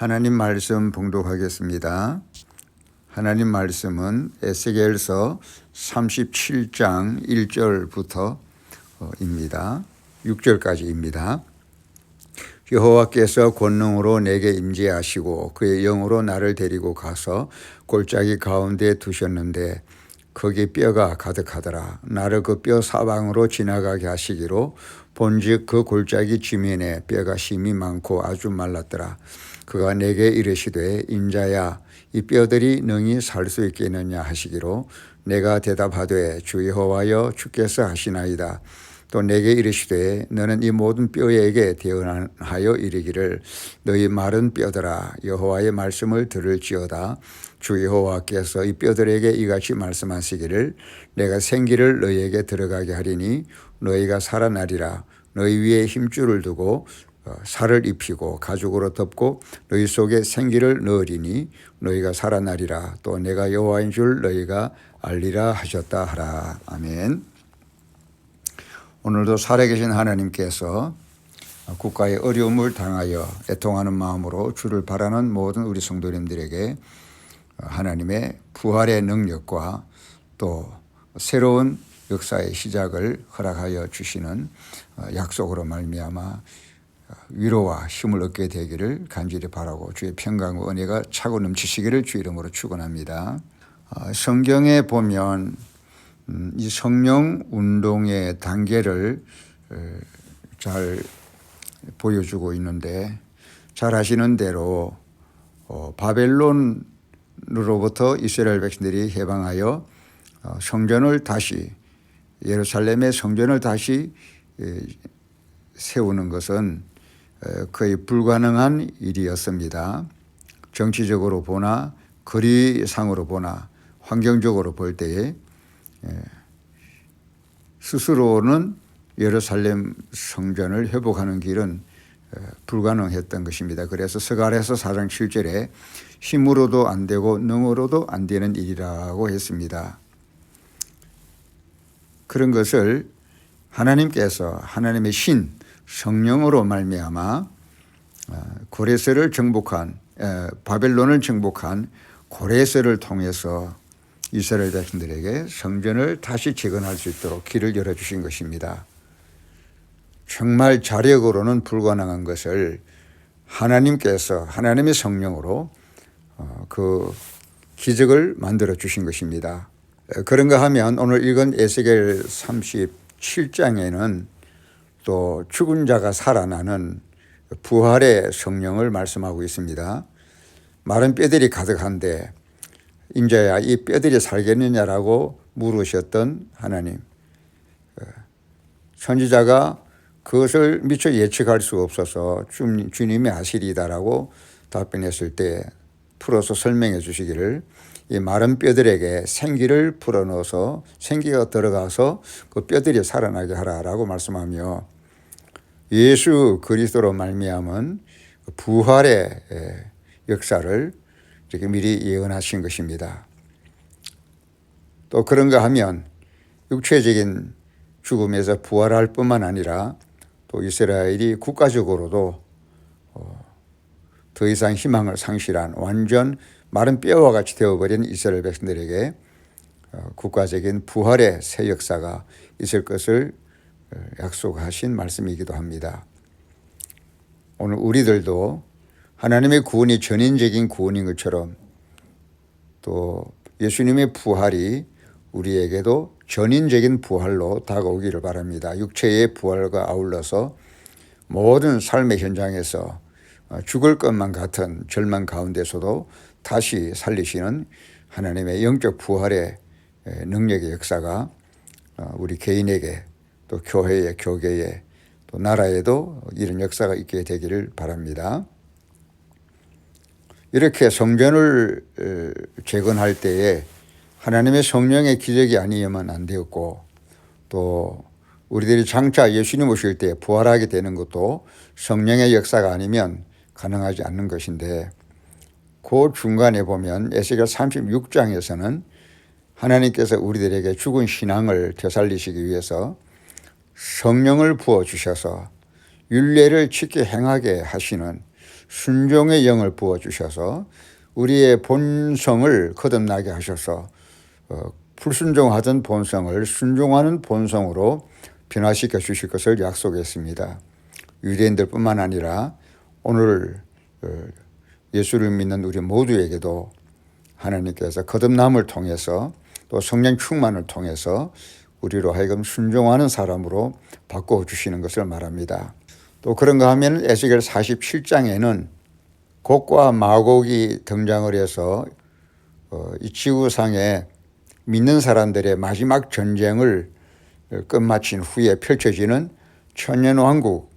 하나님 말씀 봉독하겠습니다. 하나님 말씀은 에스겔서 37장 1절부터입니다. 6절까지입니다. 여호와께서 권능으로 내게 임재하시고 그의 영으로 나를 데리고 가서 골짜기 가운데 두셨는데 거기 뼈가 가득하더라. 나를 그 뼈 사방으로 지나가게 하시기로 본즉 그 골짜기 지면에 뼈가 심이 많고 아주 말랐더라. 그가 내게 이르시되 인자야 이 뼈들이 능히 살 수 있겠느냐 하시기로 내가 대답하되 주 여호와여 주께서 하시나이다. 또 내게 이르시되 너는 이 모든 뼈에게 대언하여 이르기를 너희 마른 뼈들아 여호와의 말씀을 들을지어다 주 여호와께서 이 뼈들에게 이같이 말씀하시기를 내가 생기를 너희에게 들어가게 하리니 너희가 살아나리라 너희 위에 힘줄을 두고 어, 살을 입히고 가죽으로 덮고 너희 속에 생기를 넣으리니 너희가 살아나리라 또 내가 여호와인 줄 너희가 알리라 하셨다 하라 아멘. 오늘도 살아계신 하나님께서 국가의 어려움을 당하여 애통하는 마음으로 주를 바라는 모든 우리 성도님들에게 하나님의 부활의 능력과 또 새로운 역사의 시작을 허락하여 주시는 약속으로 말미암아 위로와 힘을 얻게 되기를 간절히 바라고 주의 평강과 은혜가 차고 넘치시기를 주 이름으로 축원합니다. 성경에 보면 음, 이 성령 운동의 단계를 잘 보여주고 있는데 잘 아시는 대로 어, 바벨론으로부터 이스라엘 백성들이 해방하여 어, 성전을 다시 예루살렘의 성전을 다시 세우는 것은 거의 불가능한 일이었습니다. 정치적으로 보나 거리상으로 보나 환경적으로 볼 때에 예. 스스로는 예루살렘 성전을 회복하는 길은 불가능했던 것입니다. 그래서 스가랴서 4장 7절에 힘으로도 안 되고 능으로도 안 되는 일이라고 했습니다. 그런 것을 하나님께서 하나님의 신 성령으로 말미암아 어, 고레스를 정복한 바벨론을 정복한 고레스를 통해서 이스라엘 백성들에게 성전을 다시 재건할 수 있도록 길을 열어주신 것입니다. 정말 자력으로는 불가능한 것을 하나님께서 하나님의 성령으로 어, 그 기적을 만들어 주신 것입니다. 그런가 하면 오늘 읽은 에스겔 37장에는 또 죽은 자가 살아나는 부활의 성령을 말씀하고 있습니다. 마른 뼈들이 가득한데 인자야 이 뼈들이 살겠느냐라고 물으셨던 하나님. 어, 선지자가 그것을 미처 예측할 수 없어서 주님이 아시리다라고 답변했을 때 풀어서 설명해 주시기를 이 마른 뼈들에게 생기를 풀어넣어서 생기가 들어가서 그 뼈들이 살아나게 하라라고 말씀하며 예수 그리스도로 말미암은 부활의 역사를 이렇게 미리 예언하신 것입니다. 또 그런가 하면 육체적인 죽음에서 부활할 뿐만 아니라 또 이스라엘이 국가적으로도 어, 더 이상 희망을 상실한 완전 마른 뼈와 같이 되어버린 이스라엘 백성들에게 어, 국가적인 부활의 새 역사가 있을 것을 어, 약속하신 말씀이기도 합니다. 오늘 우리들도 하나님의 구원이 전인적인 구원인 것처럼 또 예수님의 부활이 우리에게도 전인적인 부활로 다가오기를 바랍니다. 육체의 부활과 아울러서 모든 삶의 현장에서 죽을 것만 같은 절망 가운데서도 다시 살리시는 하나님의 영적 부활의 능력의 역사가 우리 개인에게 또 교회에 교계에 또 나라에도 이런 역사가 있게 되기를 바랍니다. 이렇게 성전을 재건할 때에 하나님의 성령의 기적이 아니면 안 되었고 또 우리들이 장차 예수님 오실 때 부활하게 되는 것도 성령의 역사가 아니면 가능하지 않는 것인데 그 중간에 보면 에스겔 36장에서는 하나님께서 우리들에게 죽은 신앙을 되살리시기 위해서 성령을 부어 주셔서 윤례를 지켜 행하게 하시는 순종의 영을 부어 주셔서 우리의 본성을 거듭나게 하셔서 어, 불순종하던 본성을 순종하는 본성으로 변화시켜 주실 것을 약속했습니다. 유대인들뿐만 아니라 오늘 어, 예수를 믿는 우리 모두에게도 하나님께서 거듭남을 통해서 또 성령 충만을 통해서 우리로 하여금 순종하는 사람으로 바꿔 주시는 것을 말합니다. 또 그런가 하면 에스겔 47장에는 곡과 마곡이 등장을 해서 어, 이 지구상에 믿는 사람들의 마지막 전쟁을 끝마친 후에 펼쳐지는 천년 왕국,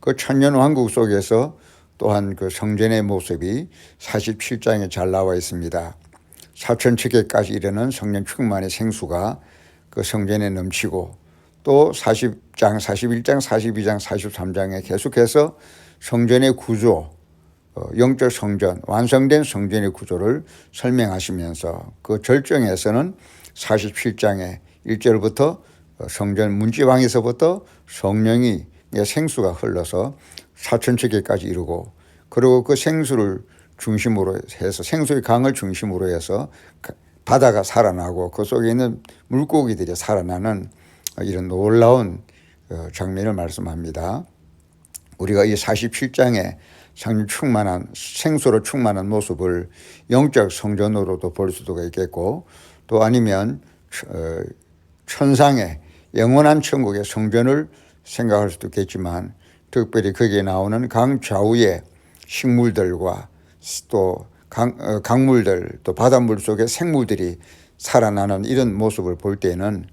그 천년 왕국 속에서 또한 그 성전의 모습이 47장에 잘 나와 있습니다. 사천체계까지 이르는 성령 충만의 생수가 그 성전에 넘치고 또 40장, 41장, 42장, 43장에 계속해서 성전의 구조, 어, 영적 성전, 완성된 성전의 구조를 설명하시면서 그 절정에서는 47장의 1절부터 성전 문지방에서부터 성령이 생수가 흘러서 사천체계까지 이루고 그리고 그 생수를 중심으로 해서 생수의 강을 중심으로 해서 바다가 살아나고 그 속에 있는 물고기들이 살아나는 이런 놀라운 어, 장면을 말씀합니다. 우리가 이 47장에 성령 충만한 생수로 충만한 모습을 영적 성전으로도 볼 수도 있겠고 또 아니면 어, 천상의 영원한 천국의 성전을 생각할 수도 있겠지만 특별히 거기에 나오는 강 좌우의 식물들과 또 강, 어, 강물들 또 바닷물 속의 생물들이 살아나는 이런 모습을 볼 때는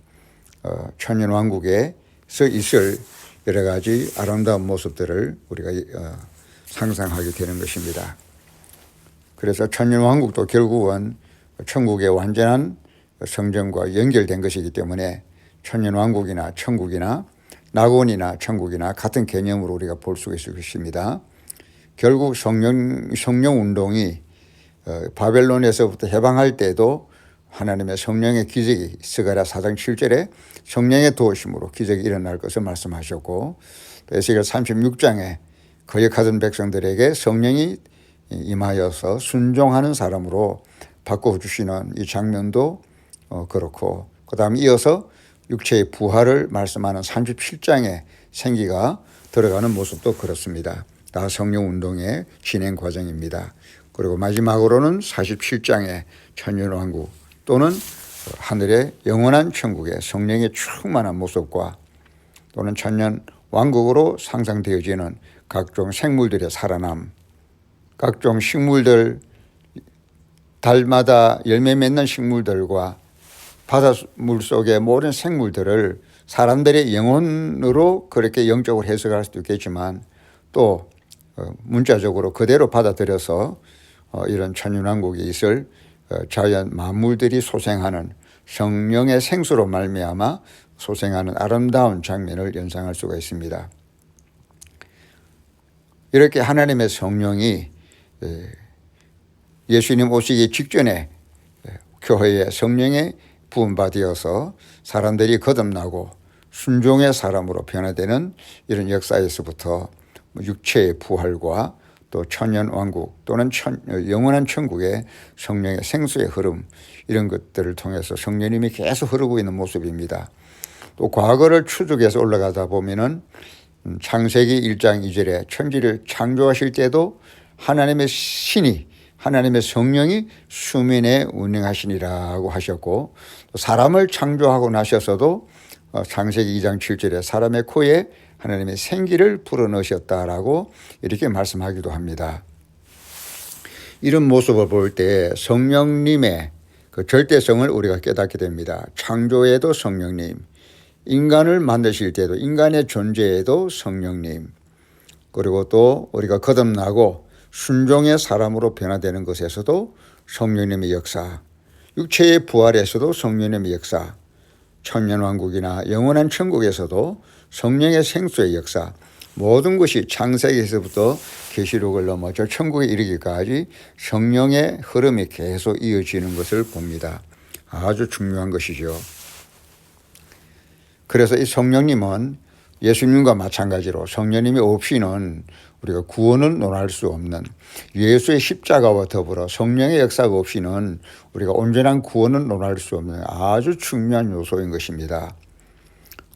어, 천년왕국에서 있을 여러 가지 아름다운 모습들을 우리가 어, 상상하게 되는 것입니다. 그래서 천년왕국도 결국은 천국의 완전한 성전과 연결된 것이기 때문에 천년왕국이나 천국이나 낙원이나 천국이나 같은 개념으로 우리가 볼 수가 있을 것입니다. 결국 성령, 성령 운동이 어, 바벨론에서부터 해방할 때도 하나님의 성령의 기적이 스가랴 4장 7절에 성령의 도우심으로 기적이 일어날 것을 말씀하셨고 에스겔 36장에 거역하던 백성들에게 성령이 임하여서 순종하는 사람으로 바꿔 주시는 이 장면도 어, 그렇고 그 다음 이어서 육체의 부활을 말씀하는 37장의 생기가 들어가는 모습도 그렇습니다. 다 성령 운동의 진행 과정입니다. 그리고 마지막으로는 47장의 천년왕국 또는 하늘의 영원한 천국의 성령의 충만한 모습과 또는 천년 왕국으로 상상되어지는 각종 생물들의 살아남, 각종 식물들, 달마다 열매 맺는 식물들과 바닷물 속의 모든 생물들을 사람들의 영혼으로 그렇게 영적으로 해석할 수도 있겠지만 또 어, 문자적으로 그대로 받아들여서 어, 이런 천연왕국에 있을 어, 자연 만물들이 소생하는 성령의 생수로 말미암아 소생하는 아름다운 장면을 연상할 수가 있습니다. 이렇게 하나님의 성령이 예수님 오시기 직전에 교회의 성령의 부음받이어서 사람들이 거듭나고 순종의 사람으로 변화되는 이런 역사에서부터 육체의 부활과 또 천년 왕국 또는 천, 영원한 천국의 성령의 생수의 흐름 이런 것들을 통해서 성령님이 계속 흐르고 있는 모습입니다. 또 과거를 추적해서 올라가다 보면은 창세기 1장 2절에 천지를 창조하실 때도 하나님의 신이 하나님의 성령이 수면에 운행하시니라고 하셨고 사람을 창조하고 나셔서도 어, 창세기 2장 7절에 사람의 코에 하나님의 생기를 불어넣으셨다라고 이렇게 말씀하기도 합니다. 이런 모습을 볼 때 성령님의 그 절대성을 우리가 깨닫게 됩니다. 창조에도 성령님, 인간을 만드실 때도 인간의 존재에도 성령님, 그리고 또 우리가 거듭나고 순종의 사람으로 변화되는 것에서도 성령님의 역사, 육체의 부활에서도 성령님의 역사, 천년왕국이나 영원한 천국에서도 성령의 생수의 역사, 모든 것이 창세기에서부터 계시록을 넘어 저 천국에 이르기까지 성령의 흐름이 계속 이어지는 것을 봅니다. 아주 중요한 것이죠. 그래서 이 성령님은 예수님과 마찬가지로 성령님이 없이는 우리가 구원을 논할 수 없는 예수의 십자가와 더불어 성령의 역사가 없이는 우리가 온전한 구원을 논할 수 없는 아주 중요한 요소인 것입니다.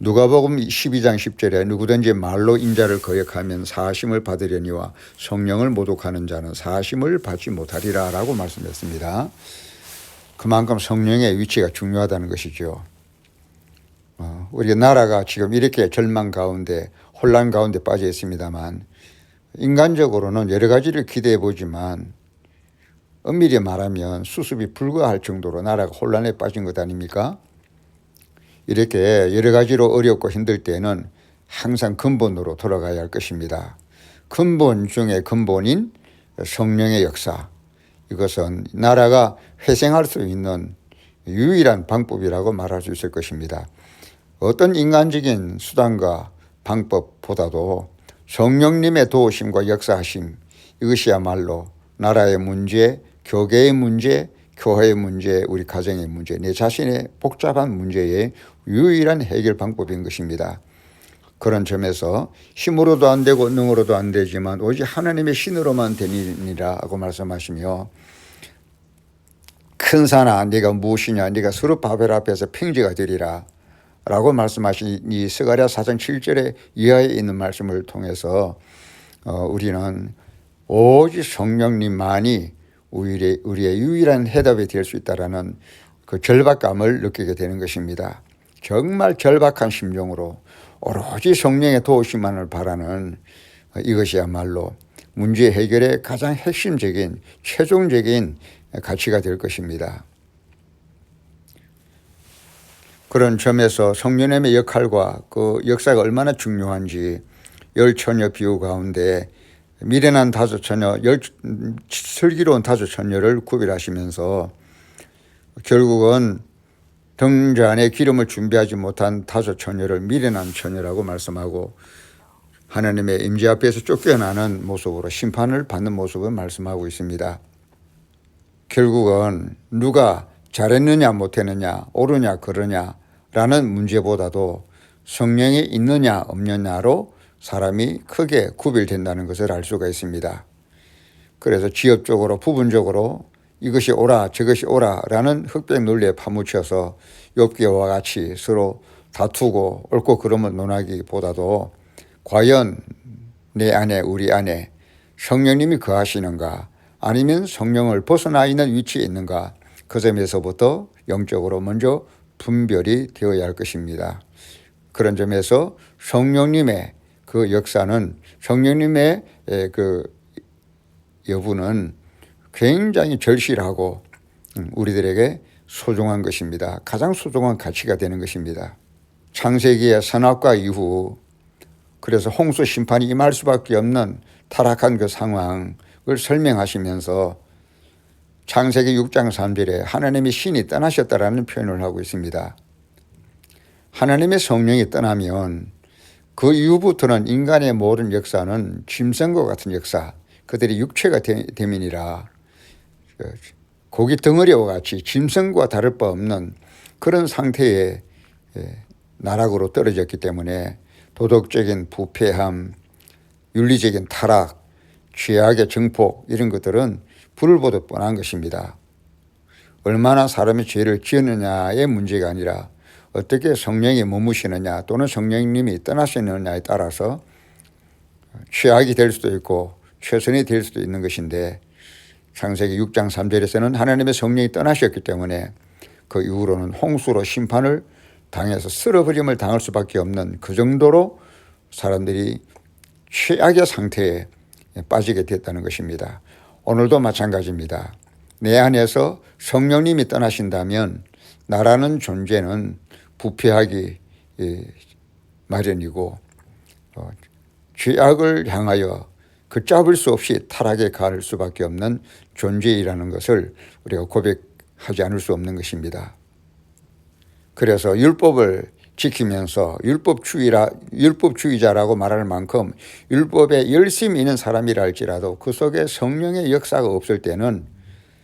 누가복음 12장 10절에 누구든지 말로 인자를 거역하면 사심을 받으려니와 성령을 모독하는 자는 사심을 받지 못하리라라고 말씀했습니다. 그만큼 성령의 위치가 중요하다는 것이죠. 어, 우리 나라가 지금 이렇게 절망 가운데 혼란 가운데 빠져 있습니다만 인간적으로는 여러 가지를 기대해 보지만 엄밀히 말하면 수습이 불가할 정도로 나라가 혼란에 빠진 것 아닙니까? 이렇게 여러 가지로 어렵고 힘들 때는 항상 근본으로 돌아가야 할 것입니다. 근본 중에 근본인 성령의 역사. 이것은 나라가 회생할 수 있는 유일한 방법이라고 말할 수 있을 것입니다. 어떤 인간적인 수단과 방법보다도 성령님의 도우심과 역사하심 이것이야말로 나라의 문제, 교계의 문제, 교회의 문제, 우리 가정의 문제, 내 자신의 복잡한 문제의 유일한 해결 방법인 것입니다. 그런 점에서 힘으로도 안 되고 능으로도 안 되지만 오직 하나님의 신으로만 되니라고 말씀하시며 큰 산아 네가 무엇이냐 네가 서로 바벨 앞에서 평지가 되리라 라고 말씀하신 이 스가랴 사장 7절의 이하에 있는 말씀을 통해서 어, 우리는 오직 성령님만이 우리의, 우리의 유일한 해답이 될 수 있다라는 그 절박감을 느끼게 되는 것입니다. 정말 절박한 심정으로 오로지 성령의 도우심만을 바라는 이것이야말로 문제 해결의 가장 핵심적인 최종적인 가치가 될 것입니다. 그런 점에서 성령님의 역할과 그 역사가 얼마나 중요한지 열 처녀 비유 가운데 미련한 다섯 처녀, 열, 슬기로운 다섯 처녀를 구별하시면서 결국은 등잔에 기름을 준비하지 못한 다섯 처녀를 미련한 처녀라고 말씀하고 하나님의 임재 앞에서 쫓겨나는 모습으로 심판을 받는 모습을 말씀하고 있습니다. 결국은 누가 잘했느냐 못했느냐 옳으냐 그러냐 라는 문제보다도 성령이 있느냐 없느냐로 사람이 크게 구별된다는 것을 알 수가 있습니다. 그래서 지역적으로 부분적으로 이것이 옳아 저것이 옳아라는 흑백 논리에 파묻혀서 욥기와 같이 서로 다투고 옳고 그름을 논하기보다도 과연 내 안에 우리 안에 성령님이 거하시는가 아니면 성령을 벗어나 있는 위치에 있는가 그 점에서부터 영적으로 먼저 분별이 되어야 할 것입니다. 그런 점에서 성령님의 그 역사는 성령님의 그 여부는 굉장히 절실하고 음, 우리들에게 소중한 것입니다. 가장 소중한 가치가 되는 것입니다. 창세기의 선악과 이후 그래서 홍수 심판이 임할 수밖에 없는 타락한 그 상황을 설명하시면서 창세기 6장 3절에 하나님의 신이 떠나셨다라는 표현을 하고 있습니다. 하나님의 성령이 떠나면 그 이후부터는 인간의 모든 역사는 짐승과 같은 역사, 그들이 육체가 되민이라 그 고기 덩어리와 같이 짐승과 다를 바 없는 그런 상태의 예, 나락으로 떨어졌기 때문에 도덕적인 부패함, 윤리적인 타락, 죄악의 증폭 이런 것들은 불을 보듯 뻔한 것입니다. 얼마나 사람이 죄를 지었느냐의 문제가 아니라 어떻게 성령이 머무시느냐 또는 성령님이 떠나시느냐에 따라서 최악이 될 수도 있고 최선이 될 수도 있는 것인데 창세기 6장 3절에서는 하나님의 성령이 떠나셨기 때문에 그 이후로는 홍수로 심판을 당해서 쓸어버림을 당할 수밖에 없는 그 정도로 사람들이 최악의 상태에 빠지게 됐다는 것입니다. 오늘도 마찬가지입니다. 내 안에서 성령님이 떠나신다면 나라는 존재는 부패하기 마련이고 어, 죄악을 향하여 걷잡을 수 없이 타락에 갈 수밖에 없는 존재이라는 것을 우리가 고백하지 않을 수 없는 것입니다. 그래서 율법을 지키면서 율법주의라 율법주의자라고 말할 만큼 율법에 열심히 있는 사람이라 할지라도 그 속에 성령의 역사가 없을 때는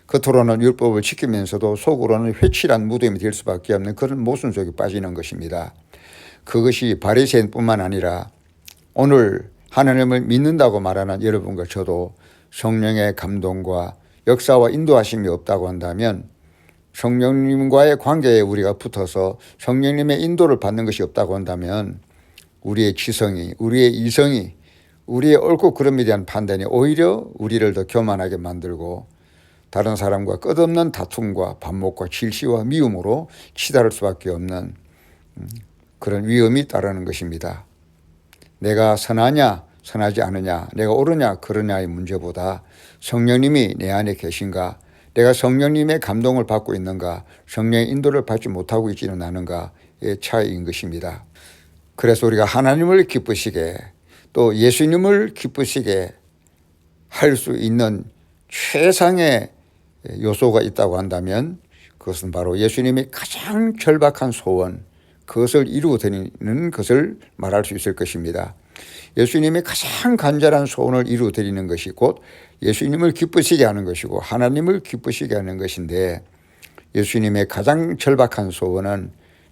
겉으로는 율법을 지키면서도 속으로는 회칠한 무덤이 될 수밖에 없는 그런 모순 속에 빠지는 것입니다. 그것이 바리새인뿐만 아니라 오늘 하나님을 믿는다고 말하는 여러분과 저도 성령의 감동과 역사와 인도하심이 없다고 한다면 성령님과의 관계에 우리가 붙어서 성령님의 인도를 받는 것이 없다고 한다면 우리의 지성이, 우리의 이성이, 우리의 옳고 그름에 대한 판단이 오히려 우리를 더 교만하게 만들고 다른 사람과 끝없는 다툼과 반목과 질시와 미움으로 치달을 수밖에 없는 음, 그런 위험이 따르는 것입니다. 내가 선하냐, 선하지 않으냐, 내가 옳으냐, 그러냐의 문제보다 성령님이 내 안에 계신가, 내가 성령님의 감동을 받고 있는가, 성령의 인도를 받지 못하고 있지는 않은가의 차이인 것입니다. 그래서 우리가 하나님을 기쁘시게 또 예수님을 기쁘시게 할 수 있는 최상의 요소가 있다고 한다면 그것은 바로 예수님이 가장 절박한 소원, 그것을 이루어드리는 것을 말할 수 있을 것입니다. 예수님이 가장 간절한 소원을 이루어드리는 것이 곧 예수님을 기쁘시게 하는 것이고 하나님을 기쁘시게 하는 것인데 예수님의 가장 절박한 소원은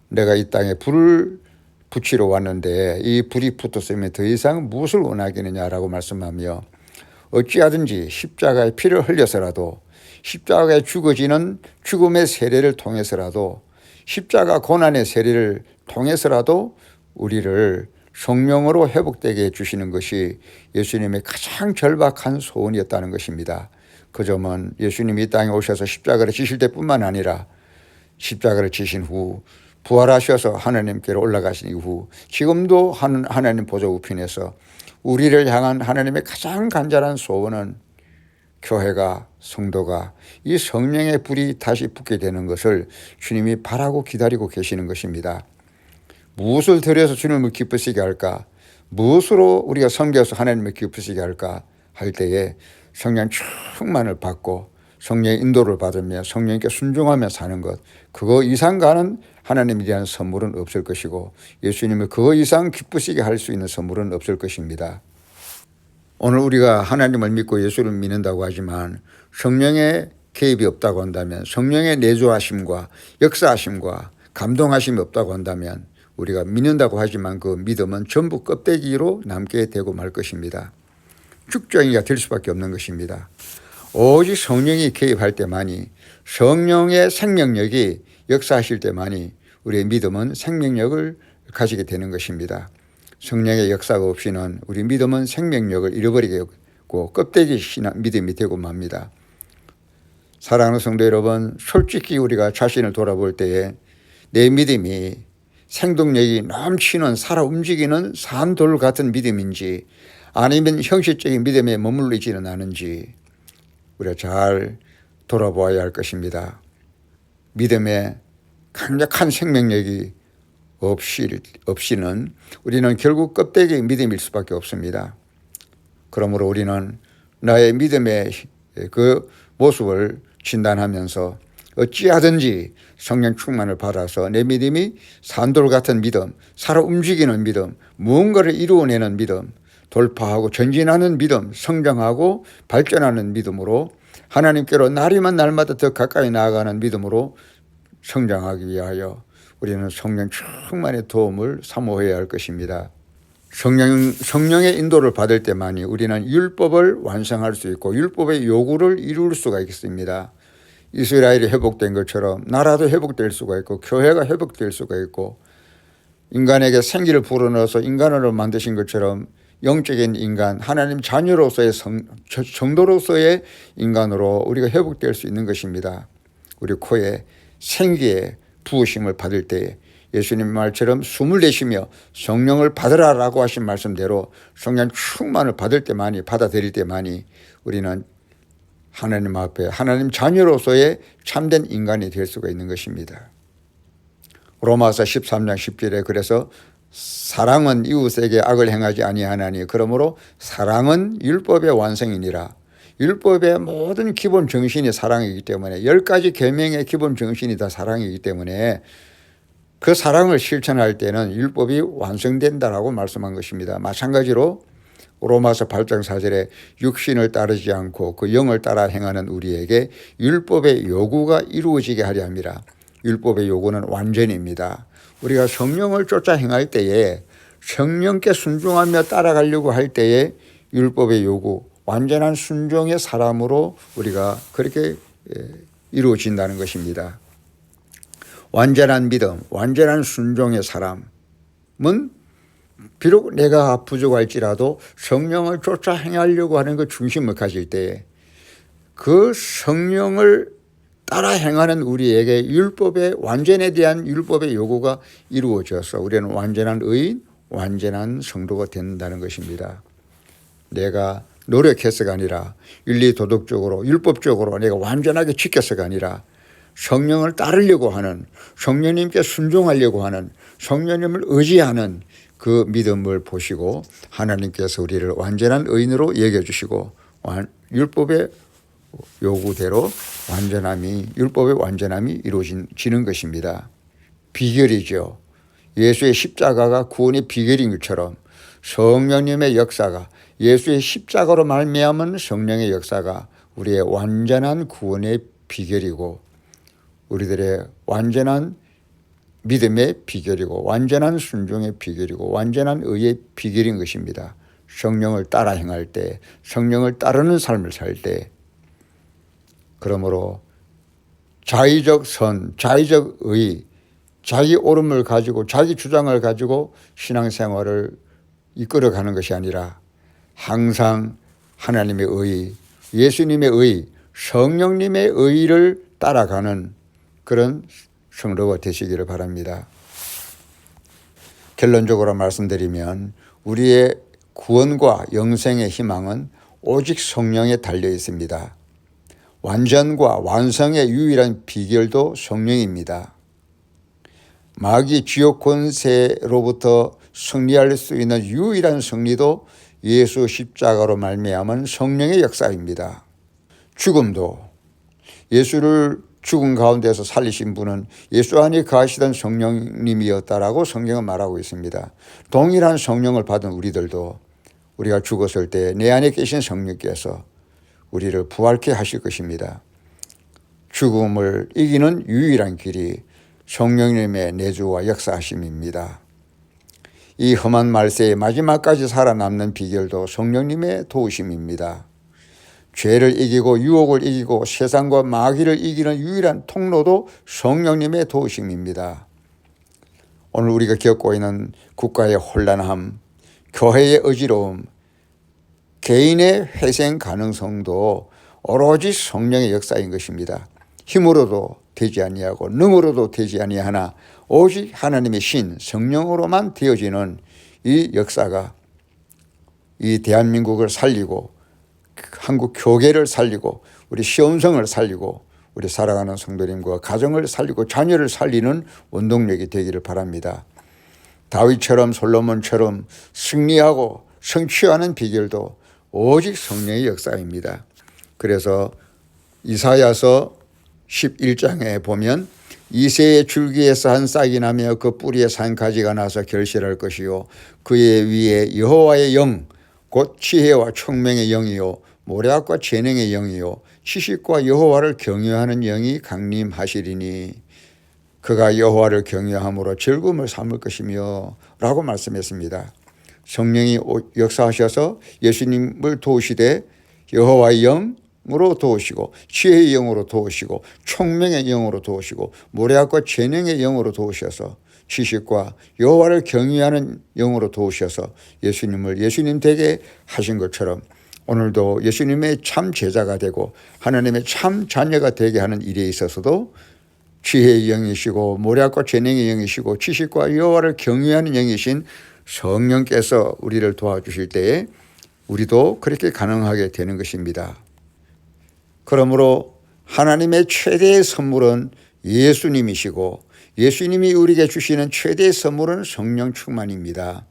내가 이 땅에 불을 붙이러 왔는데 이 불이 붙었으면 더 이상 무엇을 원하겠느냐라고 말씀하며 어찌하든지 십자가의 피를 흘려서라도 십자가에 죽어지는 죽음의 세례를 통해서라도 십자가 고난의 세례를 통해서라도 우리를 성령으로 회복되게 해주시는 것이 예수님의 가장 절박한 소원이었다는 것입니다. 그 점은 예수님이 이 땅에 오셔서 십자가를 지실 때뿐만 아니라 십자가를 지신 후 부활하셔서 하나님께로 올라가신 이후 지금도 하나님 보좌 우편에서 우리를 향한 하나님의 가장 간절한 소원은 교회가 성도가 이 성령의 불이 다시 붙게 되는 것을 주님이 바라고 기다리고 계시는 것입니다. 무엇을 드려서 주님을 기쁘시게 할까? 무엇으로 우리가 섬겨서 하나님을 기쁘시게 할까? 할 때에 성령 충만을 받고 성령의 인도를 받으며 성령께 순종하며 사는 것 그거 이상 가는 하나님에 대한 선물은 없을 것이고 예수님을 그거 이상 기쁘시게 할 수 있는 선물은 없을 것입니다. 오늘 우리가 하나님을 믿고 예수를 믿는다고 하지만 성령의 개입이 없다고 한다면 성령의 내조하심과 역사하심과 감동하심이 없다고 한다면 우리가 믿는다고 하지만 그 믿음은 전부 껍데기로 남게 되고 말 것입니다. 죽정이가 될 수밖에 없는 것입니다. 오직 성령이 개입할 때만이 성령의 생명력이 역사하실 때만이 우리의 믿음은 생명력을 가지게 되는 것입니다. 성령의 역사가 없이는 우리 믿음은 생명력을 잃어버리고 껍데기 신앙 믿음이 되고 맙니다. 사랑하는 성도 여러분, 솔직히 우리가 자신을 돌아볼 때에 내 믿음이 생동력이 넘치는 살아 움직이는 산돌 같은 믿음인지 아니면 형식적인 믿음에 머물러 있지는 않은지 우리가 잘 돌아보아야 할 것입니다. 믿음의 강력한 생명력이 없이, 없이는 우리는 결국 껍데기 믿음일 수밖에 없습니다. 그러므로 우리는 나의 믿음의 그 모습을 진단하면서 어찌하든지 성령 충만을 받아서 내 믿음이 산돌 같은 믿음, 살아 움직이는 믿음, 무언가를 이루어내는 믿음, 돌파하고 전진하는 믿음, 성장하고 발전하는 믿음으로 하나님께로 날이만 날마다 더 가까이 나아가는 믿음으로 성장하기 위하여 우리는 성령 충만의 도움을 사모해야 할 것입니다. 성령, 성령의 인도를 받을 때만이 우리는 율법을 완성할 수 있고 율법의 요구를 이룰 수가 있습니다. 이스라엘이 회복된 것처럼 나라도 회복될 수가 있고 교회가 회복될 수가 있고 인간에게 생기를 불어넣어서 인간으로 만드신 것처럼 영적인 인간, 하나님 자녀로서의 성, 정도로서의 인간으로 우리가 회복될 수 있는 것입니다. 우리 코에 생기에 부으심을 받을 때 예수님 말처럼 숨을 내쉬며 성령을 받으라라고 하신 말씀대로 성령 충만을 받을 때만이 받아들일 때만이 우리는 하나님 앞에 하나님 자녀로서의 참된 인간이 될 수가 있는 것입니다. 로마서 13장 10절에 그래서 사랑은 이웃에게 악을 행하지 아니하나니 그러므로 사랑은 율법의 완성이니라. 율법의 모든 기본 정신이 사랑이기 때문에 열 가지 계명의 기본 정신이 다 사랑이기 때문에 그 사랑을 실천할 때는 율법이 완성된다라고 말씀한 것입니다. 마찬가지로 로마서 8장 4절에 육신을 따르지 않고 그 영을 따라 행하는 우리에게 율법의 요구가 이루어지게 하려 합니다. 율법의 요구는 완전입니다. 우리가 성령을 쫓아 행할 때에 성령께 순종하며 따라가려고 할 때에 율법의 요구, 완전한 순종의 사람으로 우리가 그렇게 예, 이루어진다는 것입니다. 완전한 믿음, 완전한 순종의 사람은 비록 내가 부족할지라도 성령을 쫓아 행하려고 하는 그 중심을 가질 때에 그 성령을 따라 행하는 우리에게 율법의 완전에 대한 율법의 요구가 이루어져서 우리는 완전한 의인, 완전한 성도가 된다는 것입니다. 내가 노력해서가 아니라 윤리 도덕적으로 율법적으로 내가 완전하게 지켜서가 아니라 성령을 따르려고 하는 성령님께 순종하려고 하는 성령님을 의지하는 그 믿음을 보시고 하나님께서 우리를 완전한 의인으로 여겨주시고 율법의 요구대로 완전함이 율법의 완전함이 이루어지는 것입니다. 비결이죠. 예수의 십자가가 구원의 비결인 것처럼 성령님의 역사가 예수의 십자가로 말미암은 성령의 역사가 우리의 완전한 구원의 비결이고 우리들의 완전한 믿음의 비결이고 완전한 순종의 비결이고 완전한 의의 비결인 것입니다. 성령을 따라 행할 때, 성령을 따르는 삶을 살 때, 그러므로 자의적 선, 자의적 의, 자기 옳음을 가지고 자기 주장을 가지고 신앙생활을 이끌어가는 것이 아니라 항상 하나님의 의, 예수님의 의, 성령님의 의를 따라가는 그런 성도가 되시기를 바랍니다. 결론적으로 말씀드리면 우리의 구원과 영생의 희망은 오직 성령에 달려 있습니다. 완전과 완성의 유일한 비결도 성령입니다. 마귀 지옥 권세로부터 승리할 수 있는 유일한 승리도 예수 십자가로 말미암은 성령의 역사입니다. 죽음도 예수를 죽은 가운데서 살리신 분은 예수 안에 거하시던 성령님이었다라고 성경은 말하고 있습니다. 동일한 성령을 받은 우리들도 우리가 죽었을 때 내 안에 계신 성령께서 우리를 부활케 하실 것입니다. 죽음을 이기는 유일한 길이 성령님의 내주와 역사하심입니다. 이 험한 말세의 마지막까지 살아남는 비결도 성령님의 도우심입니다. 죄를 이기고 유혹을 이기고 세상과 마귀를 이기는 유일한 통로도 성령님의 도우심입니다. 오늘 우리가 겪고 있는 국가의 혼란함, 교회의 어지러움, 개인의 회생 가능성도 오로지 성령의 역사인 것입니다. 힘으로도 되지 아니하고 능으로도 되지 아니하나 오직 하나님의 신 성령으로만 되어지는 이 역사가 이 대한민국을 살리고 한국 교계를 살리고 우리 시온성을 살리고 우리 살아가는 성도님과 가정을 살리고 자녀를 살리는 원동력이 되기를 바랍니다. 다윗처럼 솔로몬처럼 승리하고 성취하는 비결도 오직 성령의 역사입니다. 그래서 이사야서 11장에 보면 이새의 줄기에서 한 싹이 나며 그 뿌리에서 한 가지가 나서 결실할 것이요 그의 위에 여호와의 영 곧 지혜와 총명의 영이요 모략과 재능의 영이요 지식과 여호와를 경외하는 영이 강림하시리니 그가 여호와를 경외함으로 즐거움을 삼을 것이며 라고 말씀했습니다. 성령이 역사하셔서 예수님을 도우시되 여호와의 영으로 도우시고 지혜의 영으로 도우시고 총명의 영으로 도우시고 모략과 재능의 영으로 도우셔서 지식과 여호와를 경외하는 영으로 도우셔서 예수님을 예수님 되게 하신 것처럼 오늘도 예수님의 참 제자가 되고 하나님의 참 자녀가 되게 하는 일에 있어서도 지혜의 영이시고 모략과 재능의 영이시고 지식과 여호와를 경외하는 영이신 성령께서 우리를 도와주실 때에 우리도 그렇게 가능하게 되는 것입니다. 그러므로 하나님의 최대의 선물은 예수님이시고 예수님이 우리에게 주시는 최대의 선물은 성령 충만입니다.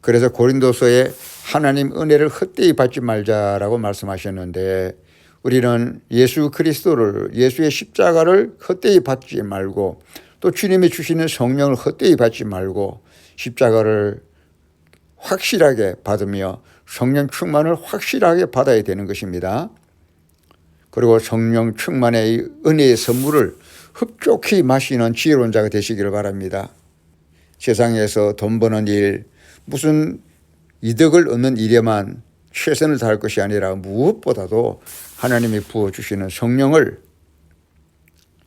그래서 고린도서에 하나님 은혜를 헛되이 받지 말자라고 말씀하셨는데 우리는 예수 그리스도를 예수의 십자가를 헛되이 받지 말고 또 주님이 주시는 성령을 헛되이 받지 말고 십자가를 확실하게 받으며 성령 충만을 확실하게 받아야 되는 것입니다. 그리고 성령 충만의 은혜의 선물을 흡족히 마시는 지혜로운 자가 되시기를 바랍니다. 세상에서 돈 버는 일, 무슨 이득을 얻는 일에만 최선을 다할 것이 아니라 무엇보다도 하나님이 부어주시는 성령을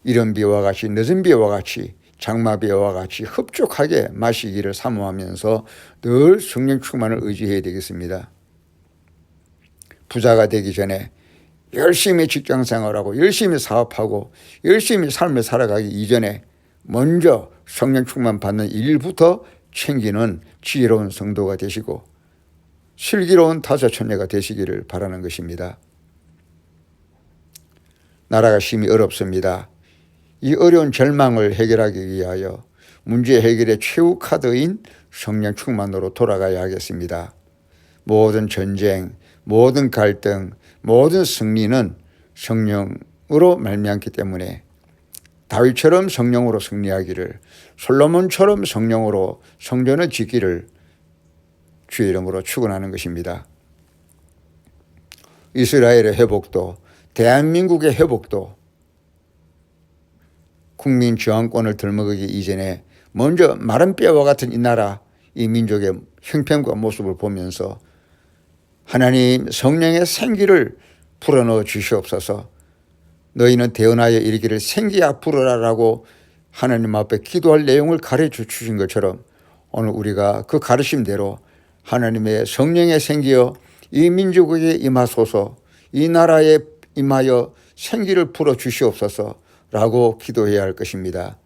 이른 비와 같이 늦은 비와 같이 장마비와 같이 흡족하게 마시기를 사모하면서 늘 성령 충만을 의지해야 되겠습니다. 부자가 되기 전에 열심히 직장 생활하고 열심히 사업하고 열심히 삶을 살아가기 이전에 먼저 성령 충만 받는 일부터 챙기는 지혜로운 성도가 되시고 슬기로운 타자천녀가 되시기를 바라는 것입니다. 나라가 심히 어렵습니다. 이 어려운 절망을 해결하기 위하여 문제 해결의 최후 카드인 성령 충만으로 돌아가야 하겠습니다. 모든 전쟁, 모든 갈등, 모든 승리는 성령으로 말미암기 때문에 다윗처럼 성령으로 승리하기를 솔로몬처럼 성령으로 성전을 짓기를 주의 이름으로 축원하는 것입니다. 이스라엘의 회복도 대한민국의 회복도 국민 저항권을 들먹이기 이전에 먼저 마른 뼈와 같은 이 나라 이 민족의 형편과 모습을 보면서 하나님 성령의 생기를 불어넣어 주시옵소서 너희는 태어나여 이르기를 생기야 불어라라고 하나님 앞에 기도할 내용을 가르쳐 주신 것처럼 오늘 우리가 그 가르침대로 하나님의 성령의 생기여 이 민족에게 임하소서 이 나라에 임하여 생기를 풀어 주시옵소서 라고 기도해야 할 것입니다.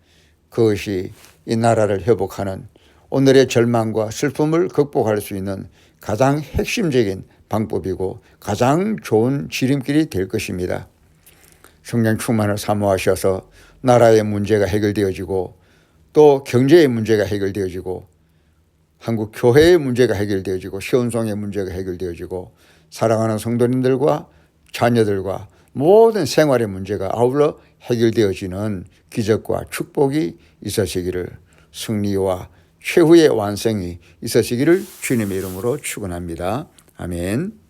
그것이 이 나라를 회복하는 오늘의 절망과 슬픔을 극복할 수 있는 가장 핵심적인 방법이고 가장 좋은 지름길이 될 것입니다. 성령 충만을 사모하셔서 나라의 문제가 해결되어지고 또 경제의 문제가 해결되어지고 한국 교회의 문제가 해결되어지고 시온성의 문제가 해결되어지고 사랑하는 성도님들과 자녀들과 모든 생활의 문제가 아울러 해결되어지는 기적과 축복이 있으시기를 승리와 최후의 완성이 있으시기를 주님의 이름으로 축원합니다. 아멘.